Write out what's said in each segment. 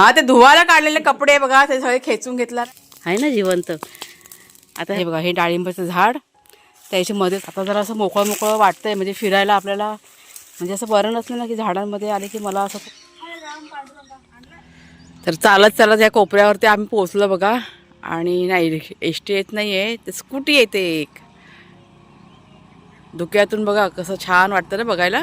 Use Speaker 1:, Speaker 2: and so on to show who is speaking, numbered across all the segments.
Speaker 1: हा ते धुवायला काढलेले कपडे बघा ते सगळे खेचून घेतला आहे ना जिवंत. आता हे बघा हे डाळिंबाचं झाड. त्याच्या मध्येच आता जरा असं मोकळं मोकळं वाटतंय म्हणजे फिरायला आपल्याला म्हणजे असं बरं नसलं ना की झाडांमध्ये आले की मला असं तर चालत चालत या कोपऱ्यावरती आम्ही पोहोचलो बघा. आणि नाही एस टी येत नाही आहे ते स्कूटी येते एक. धुक्यातून बघा कसं छान वाटतं ना बघायला.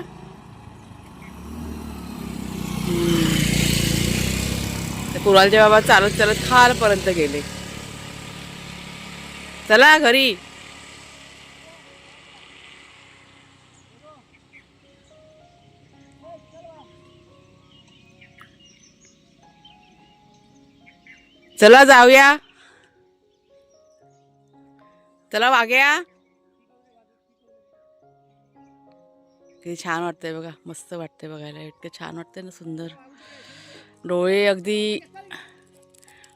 Speaker 1: तर कुणालचे बाबा चालत चालत खालपर्यंत गेले. चला घरी. चला जाऊया. चला वाग्या. किती छान वाटतंय बघा. मस्त वाटतंय बघायला. इतकं छान वाटतंय ना सुंदर. डोळे अगदी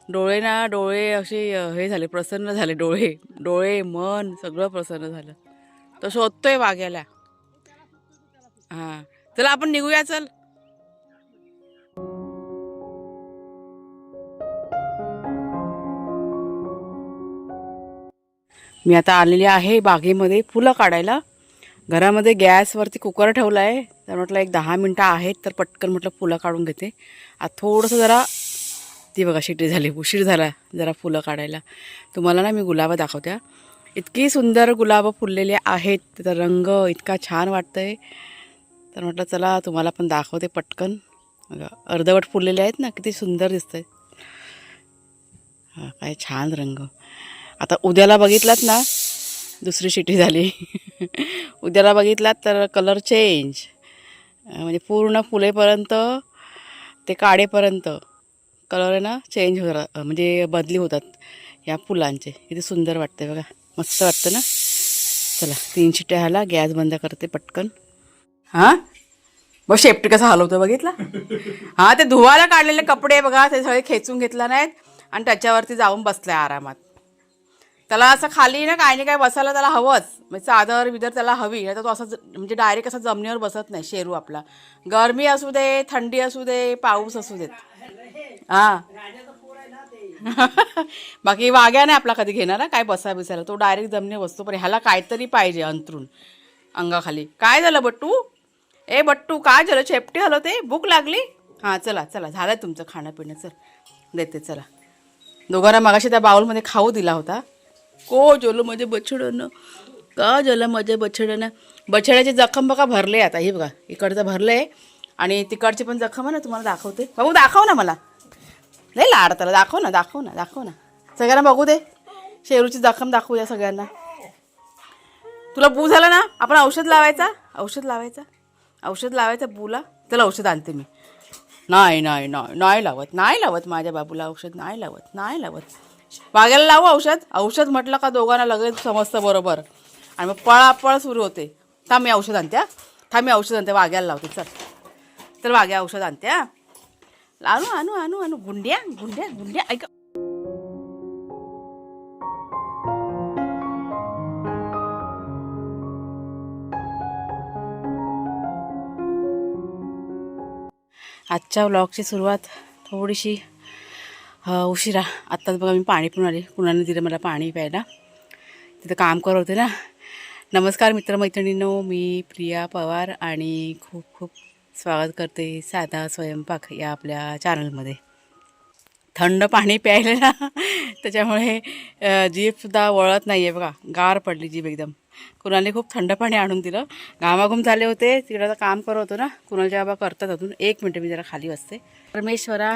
Speaker 1: डोळे ना डोळे असे हे झाले प्रसन्न झाले डोळे. डोळे मन सगळं प्रसन्न झालं. तो शोधतोय वाघ्याला. हां. चला आपण निघूया चल. मी आता आलेली आहे बागेमध्ये फुलं काढायला. घरामध्ये गॅसवरती कुकर ठेवला आहे तर म्हटलं एक दहा मिनटं आहेत तर पटकन म्हटलं फुलं काढून घेते. आता थोडंसं जरा ती बघा शिटी झाली उशीर झाला जरा फुलं काढायला. तुम्हाला ना मी गुलाबं दाखवत्या. इतकी सुंदर गुलाबं फुललेले आहेत त्याचा रंग इतका छान वाटतंय. तर म्हटलं चला तुम्हाला पण दाखवते पटकन. अर्धवट फुललेले आहेत ना किती सुंदर दिसत हा काय छान रंग. आता उद्याला बघितलात ना दुसरी शिटी झाली. उद्याला बघितलात तर कलर चेंज म्हणजे पूर्ण फुलेपर्यंत ते काढेपर्यंत कलर आहे ना चेंज हो म्हणजे बदली होतात या फुलांचे. किती सुंदर वाटते बघा. मस्त वाटतं ना? चला तीन शिट्या ह्याला गॅस बंद करते पटकन. हां? बघ शेपटी कसा हलवतो बघितला? हां ते धुवायला काढलेले कपडे बघा ते सगळे खेचून घेतला नाहीत. आणि त्याच्यावरती जाऊन बसलाय आरामात. त्याला असं खाली ना काही नाही काय बसायला त्याला हवंच. म्हणजे चादर बिदर त्याला हवी. नाही तर तो असं म्हणजे डायरेक्ट असं जमिनीवर बसत नाही शेरू आपला. गरमी असू दे थंडी असू दे पाऊस असू देत. हां. बाकी वाग्या नाही आपला कधी घेणार काय बसा बिसायला. तो डायरेक्ट जमिनीवर बसतो पण ह्याला काहीतरी पाहिजे अंतरून अंगाखाली. काय झालं बट्टू? ए बट्टू काय झालं? चेपटी हलवते भूक लागली? हां चला चला. झालं तुमचं खाणं पिणं चल देते चला. दोघांना मगाशी त्या बाऊलमध्ये खाऊ दिला होता. को जेवलं माझ्या बछड्यानं का झालं माझ्या बछड्यानं बछड्याचे जखम बघा भरले आता हे बघा इकडचं भरलं आहे आणि तिकडचे पण जखम आहे ना तुम्हाला दाखवते. बाबू दाखव ना मला. नाही लाड त्याला दाखव ना दाखव ना दाखव ना. सगळ्यांना बघू दे. शेरूची जखम दाखवू द्या सगळ्यांना. तुला बू झाला ना? आपण औषध लावायचा? औषध लावायचा? औषध लावायचं बूला? त्याला औषध आणते मी. नाही नाही नाही नाही लावत नाही लावत माझ्या बाबूला औषध नाही लावत नाही लावत. वाग्याला लावू औषध? औषध म्हटलं का दोघांना लगेच समजतं बरोबर. आणि मग पळापळ सुरू होते. थांब मी औषध आणत्या थांब मी औषध आणते. वाघ्याला लावते चल. तर वाघ्या औषध आणत्या आणू आणू आणू आणू. गुंड्या गुंड्या गुंड्या. ऐक. आजच्या व्लॉगची सुरुवात थोडीशी हो, उशिरा. आत्ताच बघा मी पाणी पिऊन आले. कुणाने दिलं मला पाणी प्यायला. तिथं काम करत होते ना. नमस्कार मित्रमैत्रिणींनो मी प्रिया पवार आणि खूप खूप स्वागत करते साधा स्वयंपाक या आपल्या चॅनलमध्ये. थंड पाणी प्यायलं ना त्याच्यामुळे जीभसुद्धा वळत नाही आहे बघा. गार पडली जीभ एकदम. कुणाने खूप थंड पाणी आणून दिलं. घामाघूम झाले होते. तिकडं आता काम करत होतो ना. कुणालच्या बाबा करतात अजून एक मिनटं मी जरा खाली वाजते परमेश्वरा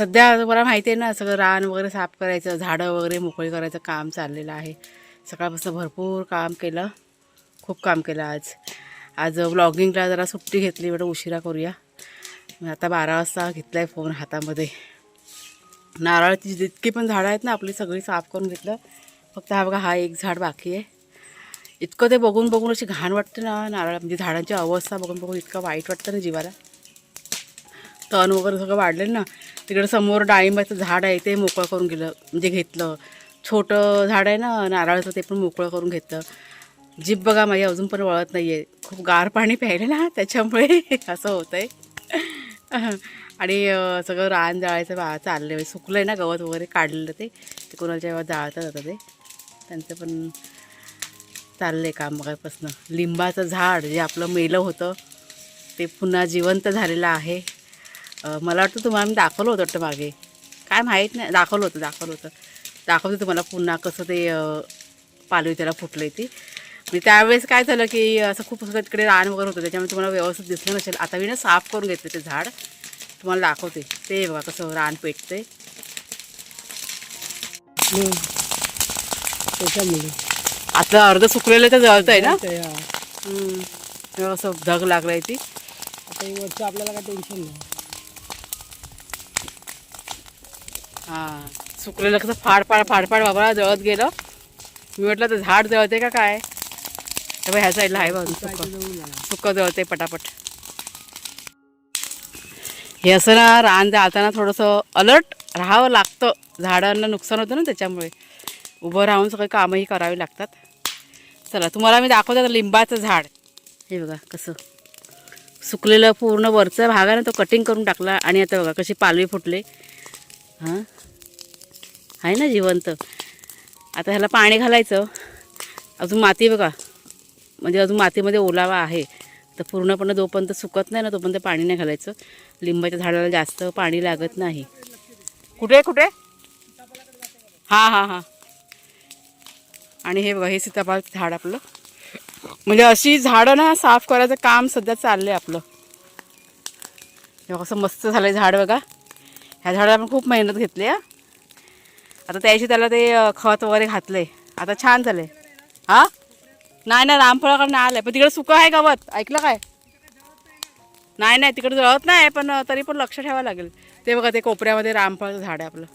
Speaker 1: सध्या तुम्हाला माहिती आहे ना सगळं रान वगैरे साफ करायचं झाडं वगैरे मोकळी करायचं काम चाललेलं आहे. सकाळपासून भरपूर काम केलं खूप काम केलं आज. आज व्लॉगिंगला जरा सुट्टी घेतली बरं उशिरा करूया. मग आता बारा वाजता घेतला आहे फोन हातामध्ये. नारळाची जितकी पण झाडं आहेत ना आपली सगळी साफ करून घेतलं. फक्त हा बघा हा एक झाड बाकी आहे. इतकं ते बघून बघून अशी घाण वाटते ना नारळ म्हणजे झाडांची अवस्था बघून बघून इतकं वाईट वाटतं ना जीवाला. तण वगैरे सगळं वाढलेलं ना तिकडे समोर डाळिंबाचं झाड आहे ते मोकळं करून गेलं म्हणजे घेतलं. छोटं झाड आहे ना नारळाचं ते पण मोकळं करून घेतलं. जीभ बघा माझी अजून पण वळत नाही आहे खूप गार पाणी प्यायलं ना त्याच्यामुळे असं होतं आहे आणि सगळं रान जाळायचं बा चाललं आहे म्हणजे सुकलं आहे ना गवत वगैरे काढलेलं ते ते कोणाच्या जेव्हा जाळतात जातं ते. त्यांचं पण चाललं आहे काम मगापासनं लिंबाचं झाड जे आपलं मेलं होतं ते पुन्हा जिवंत झालेलं आहे. मला वाटतं तुम्हाला मी दाखवलं होतं वाटतं मागे. काय माहीत नाही दाखवलं होतं दाखवलं होतं. दाखवते तुम्हाला पुन्हा कसं ते पालवी त्याला फुटलं ती. मी त्यावेळेस काय झालं की असं खूप सगळं तिकडे रान वगैरे होतं त्याच्यामुळे तुम्हाला व्यवस्थित दिसलं नसेल. आता मी ना साफ करून घेतलं ते झाड. तुम्हाला दाखवते. ते बघा कसं रान पेटते
Speaker 2: त्याच्यामुळे.
Speaker 1: आता अर्ध सुकलेलं तर जळतं आहे ना असं धग लागलाय ती.
Speaker 2: आता वरचं आपल्याला काय टेन्शन नाही.
Speaker 1: हां सुकलेलं कसं फाड फाड फाड फाड बाबा जळत गेलं. मी म्हटलं तर झाड जळते का काय? बघ, ह्या साईडला आहे
Speaker 2: काय
Speaker 1: सुकं. सुकं जळते पटापट. हे असं ना रान जाताना थोडंसं अलर्ट राहावं लागतं. झाडांना नुकसान होतं ना त्याच्यामुळे. उभं राहून सगळे कामंही करावी लागतात. चला तुम्हाला मी दाखवते आता लिंबाचं झाड. हे बघा कसं. सुकलेलं पूर्ण वरचा भाग आहे ना तो कटिंग करून टाकला आणि आता बघा कशी पालवी फुटले. हां? आहे ना जिवंत. आता ह्याला पाणी घालायचं. अजून माती बघा. म्हणजे अजून मातीमध्ये ओलावा आहे. तर पूर्णपणे जोपर्यंत सुकत नाही ना तोपर्यंत पाणी नाही घालायचं. लिंबाच्या झाडाला जास्त पाणी लागत नाही. कुठे कुठे हां हां हां. आणि हे बघा हे सीताफळ झाड आपलं. म्हणजे अशी झाडं ना साफ करायचं काम सध्या चाललं आहे आपलं कसं मस्त झालं आहे झाड बघा. ह्या झाडाला आपण खूप मेहनत घेतली आहे आता त्याशी त्याला ते खत वगैरे घातलं आहे आता छान झालं आहे हां? नाही नाही रामफळाकडनं आलं आहे पण तिकडे सुकं आहे गवत. ऐकलं काय? नाही नाही तिकडे जळत नाही पण तरी पण लक्ष ठेवावं लागेल. ते बघा ते कोपऱ्यामध्ये रामफळाचं झाड आहे आपलं.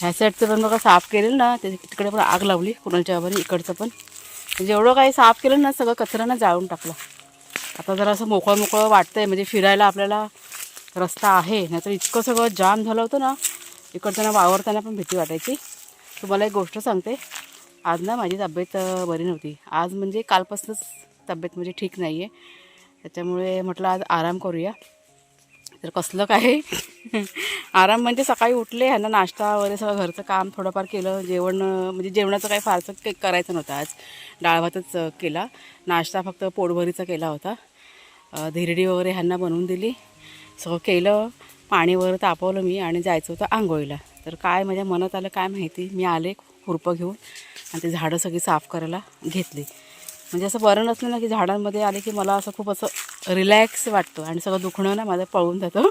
Speaker 1: ह्या साईडचं पण बघा साफ केलेलं ना ते तिकडे पण आग लावली कुणालच्या वगैरे इकडचं पण. म्हणजे जेवढं काही साफ केलं ना सगळं कचऱ्यानं जाळून टाकलं. आता जरा असं मोकळं मोकळं वाटतंय म्हणजे फिरायला आपल्याला रस्ता आहे. नाहीतर इतकं सगळं जाम झालं होतं ना इकडचं वावरताना पण भीती वाटायची. तुम्हाला एक गोष्ट सांगते. आज ना माझी तब्येत बरी नव्हती. आज म्हणजे कालपासूनच तब्येत म्हणजे ठीक नाही आहे त्याच्यामुळे म्हटलं आज आराम करूया. तर कसलं काय? आराम म्हणजे सकाळी उठले ह्यांना नाश्ता वगैरे सगळं घरचं काम थोडंफार केलं. जेवण म्हणजे जेवणाचं काही फारसं काही करायचं नव्हतं आज. डाळ भातच केला. नाश्ता फक्त पोटभरीचा केला होता. धिरडी वगैरे ह्यांना बनवून दिली. सगळं केलं पाणी वगैरे तापवलं मी आणि जायचं होतं आंघोळीला. तर काय माझ्या मनात आलं काय माहिती? मी आले खुरपं घेऊन आणि ते झाडं सगळी साफ करायला घेतली. म्हणजे असं बरं नसलं ना की झाडांमध्ये आले की मला असं खूप असं रिलॅक्स वाटतं आणि सगळं दुखणं ना माझं पळून जातं.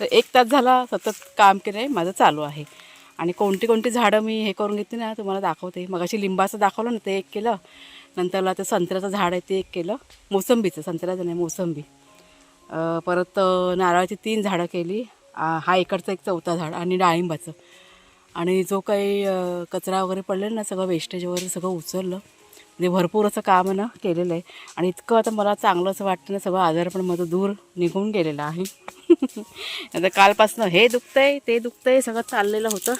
Speaker 1: तर एक तास झाला सतत काम केलं आहे माझं चालू आहे. आणि कोणती कोणती झाडं मी हे करून घेतली ना तुम्हाला दाखवते. मग अशी लिंबाचं दाखवलं ना ते एक केलं. नंतरला ते संत्र्याचं झाड आहे ते एक केलं. मोसंबीचं संत्र्याचं नाही मोसंबी. परत नारळाची तीन झाडं केली. हा इकडचा एक चौथा झाड आणि डाळिंबाचं. आणि जो काही कचरा वगैरे पडलेला ना सगळं वेस्टेज वगैरे सगळं उचललं. म्हणजे भरपूर असं काम ना केलेलं आहे. आणि इतकं आता मला चांगलं असं वाटतं ना सगळं आजार पण माझं दूर निघून गेलेलं आहे. आता कालपासनं हे दुखतंय ते दुखतंय सगळं चाललेलं होतं.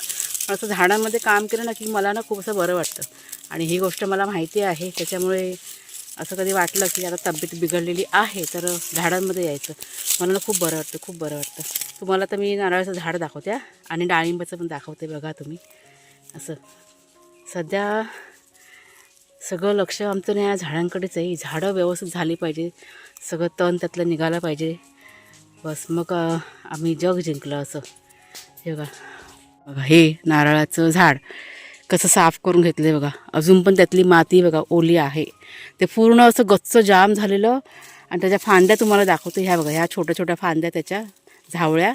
Speaker 1: असं झाडांमध्ये काम केलं ना की मला ना खूप असं बरं वाटतं. आणि ही गोष्ट मला माहिती आहे त्याच्यामुळे असं कधी वाटलं की आता तब्येत बिघडलेली आहे तर झाडांमध्ये यायचं. मला ना खूप बरं वाटतं खूप बरं वाटतं. तुम्हाला तर मी नारळाचं झाड दाखवते आणि डाळिंबाचं पण दाखवते बघा तुम्ही. असं. सध्या सगळं लक्ष आमचं नाही या झाडांकडेच आहे. झाडं व्यवस्थित झाली पाहिजे. सगळं तण त्यातलं निघालं पाहिजे. बस मग आम्ही जग जिंकलं असं. हे बघा. बघा हे नारळाचं झाड. कसं साफ करून घेतलं आहे बघा. अजून पण त्यातली माती बघा ओली आहे. ते पूर्ण असं गच्च जाम झालेलं. आणि त्याच्या फांद्या तुम्हाला दाखवते ह्या बघा ह्या छोट्या छोट्या फांद्या त्याच्या झावळ्या.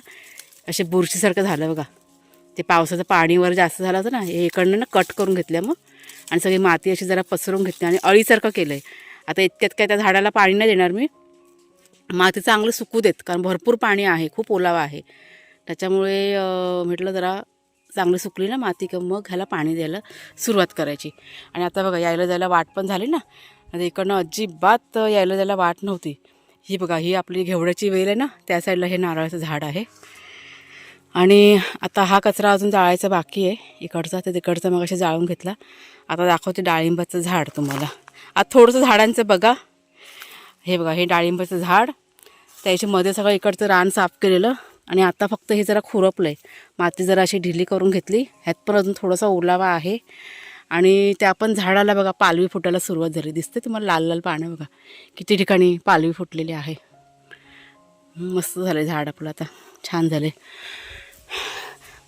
Speaker 1: असे बुरशीसारखं झालं बघा. ते पावसाचं पाणीवर जास्त झालं होतं ना हे इकडनं ना कट करून घेतल्या मग. आणि सगळी माती अशी जरा पसरून घेतली आणि अळीसारखं केलं आहे आता इतक्यात काय त्या झाडाला पाणी नाही देणार मी. माती चांगलं सुकू देत कारण भरपूर पाणी आहे खूप ओलावा आहे. त्याच्यामुळे म्हटलं जरा चांगली सुकली ना माती का मग ह्याला पाणी द्यायला सुरुवात करायची. आणि आता बघा यायला जायला वाट पण झाली ना. आता इकडनं अजिबात यायला जायला वाट नव्हती. ही बघा ही आपली घेवड्याची वेल आहे ना त्या साईडला हे नारळाचं झाड आहे. आणि आता हा कचरा अजून जाळायचा बाकी आहे. इकडचा तर तिकडचा मग असे जाळून घेतला. आता दाखवते डाळिंबाचं झाड तुम्हाला. आता थोडंसं झाडांचं बघा. हे बघा हे डाळिंबाचं झाड. त्याच्या मध्ये सगळं इकडचं रान साफ केलेलं. आणि आता फक्त हे जरा खुरपलं आहे माती जरा अशी ढिली करून घेतली. ह्यात पण अजून थोडासा ओलावा आहे. आणि त्या पण झाडाला बघा पालवी फुटायला सुरुवात झाली. दिसते तुम्हाला लाल लाल पानं बघा. किती ठिकाणी पालवी फुटलेली आहे. मस्त झालं झाड आपलं आता. छान झाले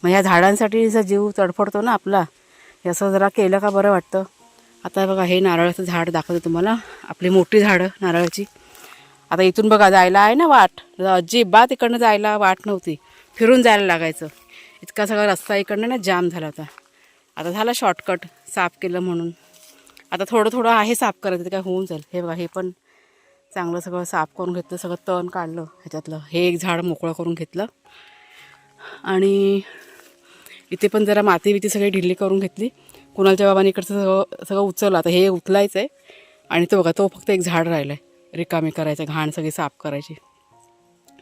Speaker 1: मग ह्या झाडांसाठी जर जीव तडफडतो ना आपला असं जरा केलं का बरं वाटतं? आता बघा हे नारळाचं झाड दाखवते तुम्हाला. आपली मोठी झाडं नारळाची. आता इथून बघा जायला आहे ना वाट. अजिबात इकडनं जायला वाट नव्हती. फिरून जायला लागायचं. इतका सगळा रस्ता इकडनं ना जाम झाला होता. आता झाला शॉर्टकट साफ केलं म्हणून. आता थोडं थोडं आहे साफ करायचं ते काय होऊन जाईल. हे बघा हे पण चांगलं सगळं साफ करून घेतलं सगळं तण काढलं ह्याच्यातलं. हे एक झाड मोकळं करून घेतलं. आणि इथे पण जरा माती बिती सगळी ढिल्ली करून घेतली. कुणालच्या बाबांनी इकडचं सगळं सगळं उचललं. आता हे उचलायचं आहे आणि तो बघा तो फक्त एक झाड राहिलं आहे रिकामी करायचं घाण सगळी साफ करायची.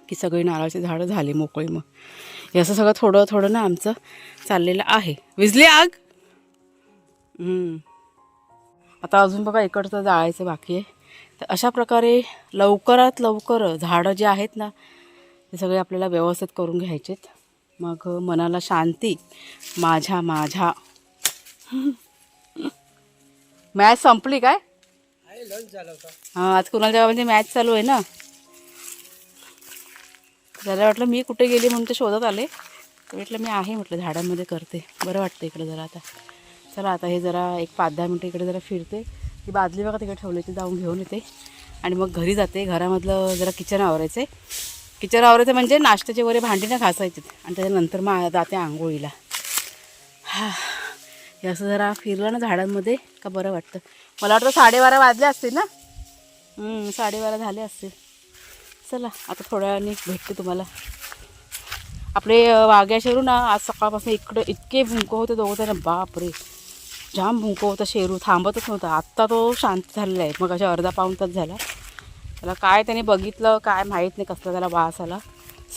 Speaker 1: की सगळी नारळाची झाडं झाली मोकळी मग. हे असं सगळं थोडं थोडं ना आमचं चाललेलं आहे. विजली आग? आता अजून बघा इकडचं जाळायचं बाकी आहे. तर अशा प्रकारे लवकरात लवकर झाडं जे आहेत ना ते सगळे आपल्याला व्यवस्थित करून घ्यायचेत. मग मनाला शांती माझ्या माझ्या. मॅच संपली काय? हां आज कुणाच्या गावामध्ये मॅच चालू आहे ना? जरा वाटलं मी कुठे गेली म्हणून ते शोधत आले. म्हटलं मी आहे म्हटलं झाडांमध्ये करते. बरं वाटतं इकडे जरा आता. चला आता हे जरा एक पाच दहा मिनटं इकडे जरा फिरते. ती बादली बघा तिकडे ठेवली ती जाऊन घेऊन येते. आणि मग घरी जाते. घरामधलं जरा किचन आवरायचं आहे किचन आवरायचं म्हणजे नाश्त्याचे वगैरे भांडी ना घासायचे आणि त्याच्यानंतर मग जाते आंघोळीला. हा. हे असं जरा फिरलं ना झाडांमध्ये का बरं वाटतं? मला वाटतं साडेबारा वाजले असतील ना? साडेबारा झाले असतील. चला आता थोड्या वेळाने भेटते तुम्हाला. आपले वाघ्या शेरू ना आज सकाळपासून इकडं इतके भुंक होते दोघं जण. बापरे. जाम भुंक होता शेरू. थांबतच नव्हता. आत्ता तो शांत झालेला आहे. मग अशा अर्धा पाऊण तास झाला. त्याला काय त्याने बघितलं काय माहीत नाही कसलं त्याला वास आला.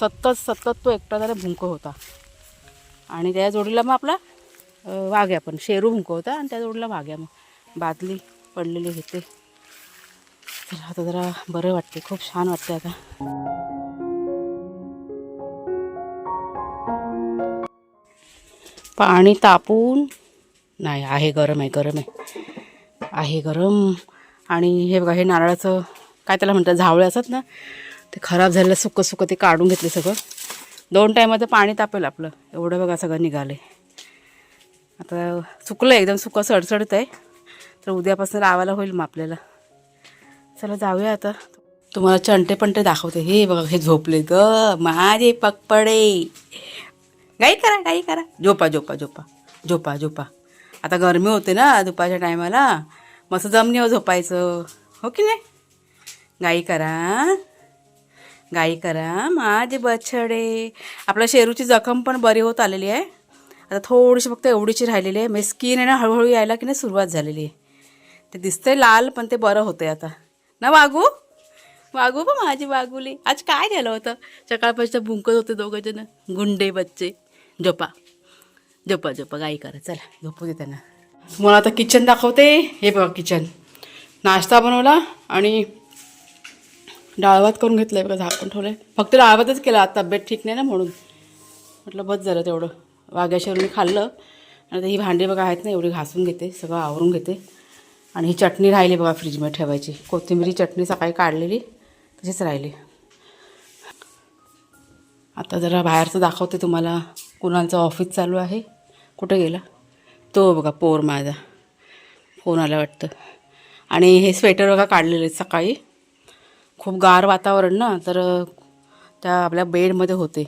Speaker 1: सतत सतत तो एकटा त्याला भुंक होता. आणि त्या जोडीला मग आपला वाघ्या पण. शेरू भुंक होता आणि त्या जोडीला वाघ्या मग. बादली. पडलेले होते. तर आता जरा बरं वाटते खूप छान वाटते आता. पाणी तापून नाही आहे गरम आहे गरम आहे. आहे गरम. आणि हे बघा हे नारळाचं काय त्याला म्हणतात? झावळे असतात ना? ते खराब झालेलं सुकं सुकं ते काढून घेतले सगळं. दोन टायमाचं पाणी तापेल आपलं. एवढं बघा सगळं निघाले आता सुकलं एकदम सुकं सडसडत आहे तर उद्यापासून लावायला होईल मग आपल्याला. चला जाऊया आता. तुम्हाला चंटे पंटे दाखवते. हे बघा हे झोपले ग. माझे पकपडे गाई करा गाई करा. झोपा झोपा झोपा. झोपा झोपा. आता गरमी होते ना दुपारच्या टायमाला. मस्त जमणीवर हो झोपायचं. हो की नाही? गाई करा. गाई करा. माझे बछडे. आपल्या शेरूची जखम पण बरी होत आलेली आहे. आता थोडीशी फक्त एवढीची राहिलेली आहे. म्हणजे स्किन आहे ना हळूहळू यायला की नाही सुरुवात झालेली आहे. ते दिसतंय लाल पण ते बरं होतंय आता. ना वागू? वागू बा माझी वागुली. आज काय झालं होतं? सकाळपासून भुंकत होते दोघं जण. गुंडे बच्चे. झोपा. झोपा झोपा. गाई करा. चला झोपू दे त्यांना. तुम्हाला आता किचन दाखवते. हे बघा किचन. नाश्ता बनवला आणि डाळवात करून घेतलं आहे बघा झाकून ठेवलं आहे फक्त डाळवातच केला. तब्येत ठीक नाही ना म्हणून. म्हटलं बस झालं तेवढं. वाघ्याशिवरने खाल्लं. आणि आता ही भांडी बघा आहेत ना एवढी घासून घेते. सगळं आवरून घेते. आणि ही चटणी राहिली बघा फ्रीजमध्ये ठेवायची. कोथिंबिरी चटणी सकाळी काढलेली तशीच राहिली. आता जरा बाहेरचं दाखवते तुम्हाला. कुणाचं ऑफिस चालू आहे? कुठं गेला? तो बघा पोर माझा. फोन आला वाटतं. आणि हे स्वेटर बघा काढलेले सकाळी. खूप गार वातावरण ना तर त्या आपल्या बेडमध्ये होते.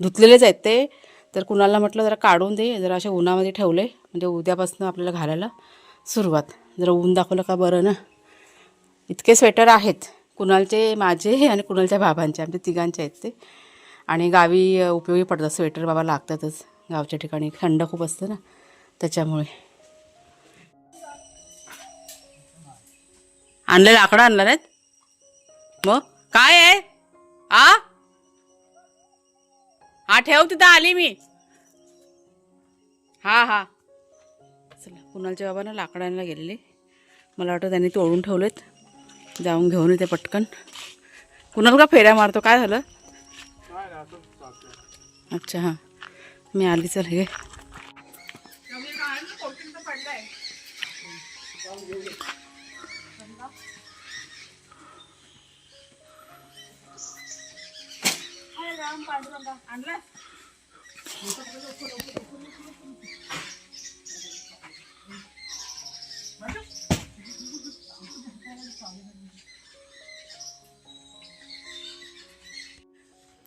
Speaker 1: धुतलेलेच आहेत ते. तर कुणाला म्हटलं जरा काढून दे जरा असे उन्हामध्ये ठेवले. म्हणजे उद्यापासून आपल्याला घालायला सुरुवात. जरा ऊन दाखवलं का बरं ना? इतके स्वेटर आहेत. कुणालचे माझे आणि कुणालच्या बाबांचे. आमच्या तिघांचे आहेत ते. आणि गावी उपयोगी पडतात. स्वेटर बाबा लागतातच. गावच्या ठिकाणी थंड खूप असतं ना. त्याच्यामुळे. आणलं लाकडं आणलं नाहीत? मग? काय आहे? आ? हा ठेव तिथं आली मी. हा हा. चला कुणालच्या बाबांना लाकडं आणायला गेलेले. मला वाटतं त्यांनी तोडून ठेवलेत. जाऊन घेऊन येते पटकन. कुणाला का फेऱ्या मारतो? काय झालं? अच्छा हां. मी आली चल हे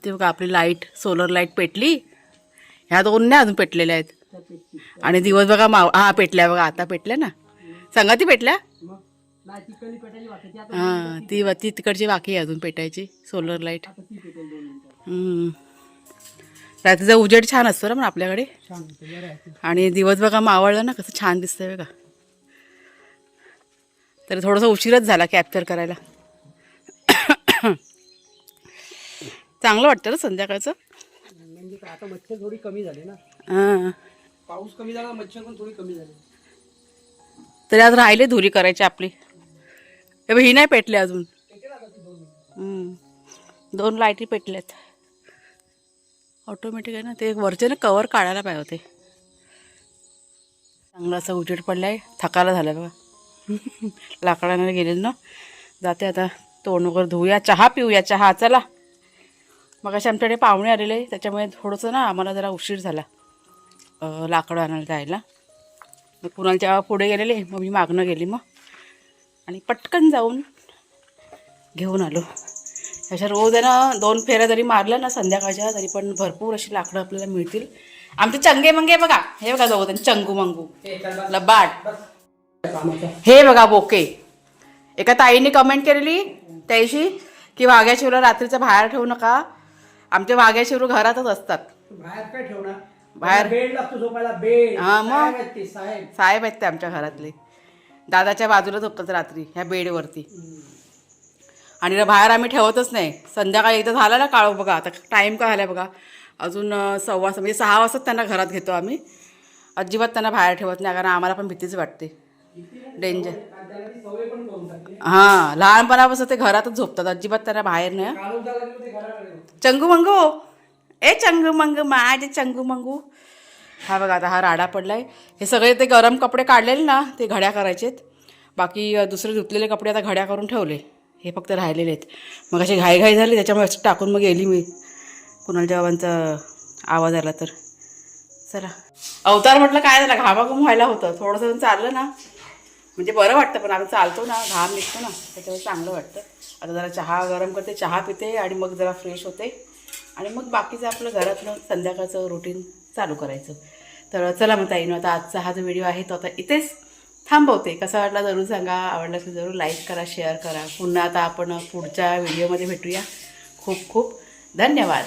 Speaker 1: ते बघा आपली लाइट सोलर लाइट पेटली. ह्या दोन नाही अजून पेटलेल्या आहेत. आणि दिवस बघा माव हा पेटल्या बघा आता पेटल्या ना. सांगा ती पेटल्या?
Speaker 2: मग
Speaker 1: हां ती ती तिकडची बाकी आहे अजून पेटायची सोलर लाइट. रात्रीचा उजेड छान असतो ना पण आपल्याकडे. आणि दिवस बघा मावळलं ना कसं छान दिसतंय बघा. तरी थोडासा उशीरच झाला कॅप्चर करायला. चांगलं वाटतं ना संध्याकाळचं?
Speaker 2: म्हणजे आता मच्छर थोडी कमी झाली ना
Speaker 1: हां.
Speaker 2: पाऊस कमी झाला मच्छर पण थोडी कमी झाली.
Speaker 1: तरी आज राहिले धुरी करायची आपली. हे बघ, ही नाही पेटली अजून. हम्म. दोन लाईटी पेटल्यात. ऑटोमॅटिक आहे ना ते वरचे ना कवर काढायला पाहिजे होते. चांगला असा उजेड पडलाय थकाला झाला बघा. लाकडानं गेलेलं ना. जाते आता तोंड वगैरे धुऊया चहा पिऊया चहा चला. मग असे आमच्याकडे पाहुणे आलेले त्याच्यामुळे थोडंसं ना आम्हाला जरा उशीर झाला लाकडं आणायला जायला. मग कुणालच्या पुढे गेलेले मग मी मागणं गेली मग. आणि पटकन जाऊन घेऊन आलो. अशा रोज आहे ना दोन फेऱ्या जरी मारल्या ना संध्याकाळच्या तरी पण भरपूर अशी लाकडं आपल्याला मिळतील. आमचे चंगे मंगे बघा. हे बघा जाऊ चंगू मंगू.
Speaker 2: लबाट
Speaker 1: हे बघा बोके. एका ताईने कमेंट केलेली त्याशी की वाघ्या शिवला रात्रीचं बाहेर ठेवू नका. आमचे वाघ्या शिवरू घरातच असतात.
Speaker 2: बाहेर काय ठेवणार?
Speaker 1: बाहेर-
Speaker 2: बेड लागतो झोपायला बेड.
Speaker 1: हा, मग.
Speaker 2: साहेब आहेत ते साहेब.
Speaker 1: साहेब आहेत ते आमच्या घरातले. दादाच्या बाजूला झोपतात रात्री ह्या बेडवरती. आणि बाहेर आम्ही ठेवतच नाही. संध्याकाळी एकदा झाला ना काळ बघा आता टाईम काय झाला बघा. अजून सव्वा म्हणजे सहा वाजता त्यांना घरात घेतो आम्ही. अजिबात त्यांना बाहेर ठेवत नाही कारण आम्हाला पण भीतीच वाटते. डेंजर हां लहानपणापासून ते घरातच झोपतात. अजिबात त्यांना बाहेर नाही. चंगू मंगू ए चंगू मंगू माझे चंगू मंगू हा बघा आता हा राडा पडलाय. हे सगळे ते गरम कपडे काढलेले ना ते घड्या करायचेत. बाकी दुसरे धुतलेले कपडे आता घड्या करून ठेवले. हे फक्त राहिलेले आहेत. मग अशी घाईघाई झाली त्याच्यामुळे असं टाकून मग गेली मी. कुणाल जवाबांचा आवाज आला तर. चला. अवतार म्हटलं काय झालं? घामाघूम व्हायला होतं. थोडंसं चाललं ना. म्हणजे बरं वाटतं पण आता चालतो ना घाम निघतो ना त्याच्यावर चांगलं वाटतं. आता जरा चहा गरम करते चहा पिते आणि मग जरा फ्रेश होते. आणि मग बाकीचं आपलं घरातलं संध्याकाळचं रुटीन चालू करायचं. तर चला मग ताईनं आता आजचा हा जो व्हिडिओ आहे तो आता इथेच थांबवते. कसा वाटला जरूर सांगा आवडला असेल जरूर लाईक करा शेअर करा. पुन्हा आता आपण पुढच्या व्हिडिओमध्ये भेटूया. खूप खूप धन्यवाद.